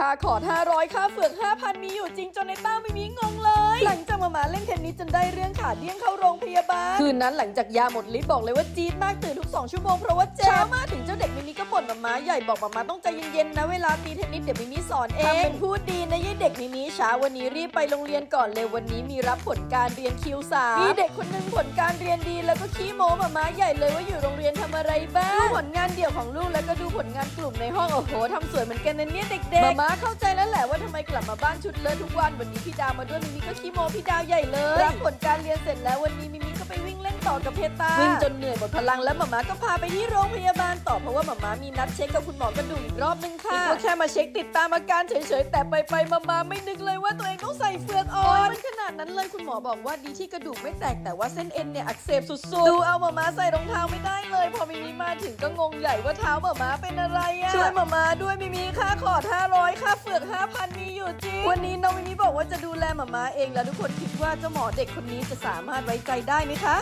ค่าขอด 500 ค่าเฟือก 5,000 มีอยู่จริงจนในต้าไม่มีงงเลย หลังจากมามาเล่นเทนนิสจนได้เรื่องขาเดี้ยงเข้าโรงพยาบาล คืนนั้นหลังจากยาหมดฤทธิ์บอกเลยว่าจี๊ดมากตื่นทุก 2 ชั่วโมงเพราะว่าเจ็บเช้ามาถึงเจ้าเด็กมิมิก็บ่นมามาใหญ่บอกมามาต้องใจเย็นๆนะเวลาตีเทนนิสเดี๋ยวมิมิสอนเองทำเป็นพูดดีนะยายเด็กมิมิเช้าวันนี้รีบไปโรงเรียนก่อนเลยวันนี้มีรับผลการเรียนคิวสามมีเด็กคนหนึงผลการเรียนดีแล้วก็ขี้โม้มามาใหญ่เลยว่าอยู่โรงเรียนทำอะไรบ้างดูผลงานเดี่ยวของลูกแล้วก็ดูผลงานกลุ่มในห้องโอ้โหทำสวยเหมือนกันนะเนี่ยเด็กๆมามาเข้าใจแล้วแหละว่าทำไมกลับมาบ้านชุดเลอะทุกวันวันนี้พี่ดาวมาด้วยมิมิก็ขี้โม้พี่ดาวใหญ่เลยรับผลการเรียนเสร็จแล้ววันนี้มิมิก็ไปวิ่งเล่นต่อกับเพตาวิ่งจนเหนื่อยหมดพลังแล้วมามาก็พาไปที่โรงพยาบาลต่อเพราะว่ามามามีนัดเช็คกับคุณหมอกระดูกอีกรอบนึงค่ะก็แค่มาเช็คติดตามอาการเฉยๆแต่ไปไปๆมาๆไม่นึกเลยว่าตัวเองต้องใส่เฟือกอ่อนมันขนาดนั้นเลยคุณหมอบอกว่าดีที่กระดูกไม่แตกแต่ว่าเส้นเอ็นเนี่ยอักเสบสุดๆดูเอามามาใส่รองเท้าไม่ได้ ถึงก็งงใหญ่ว่าเท้ามามาเป็นอะไรอะช่วยมามาด้วยมิมิค่าขอด500ค่าเฟือก5,000มีอยู่จริง วันนี้น้องมิมิบอกว่าจะดูแลมามาเองแล้วทุกคนคิดว่าเจ้าหมอเด็กคนนี้จะสามารถไว้ใจได้ไหมคะ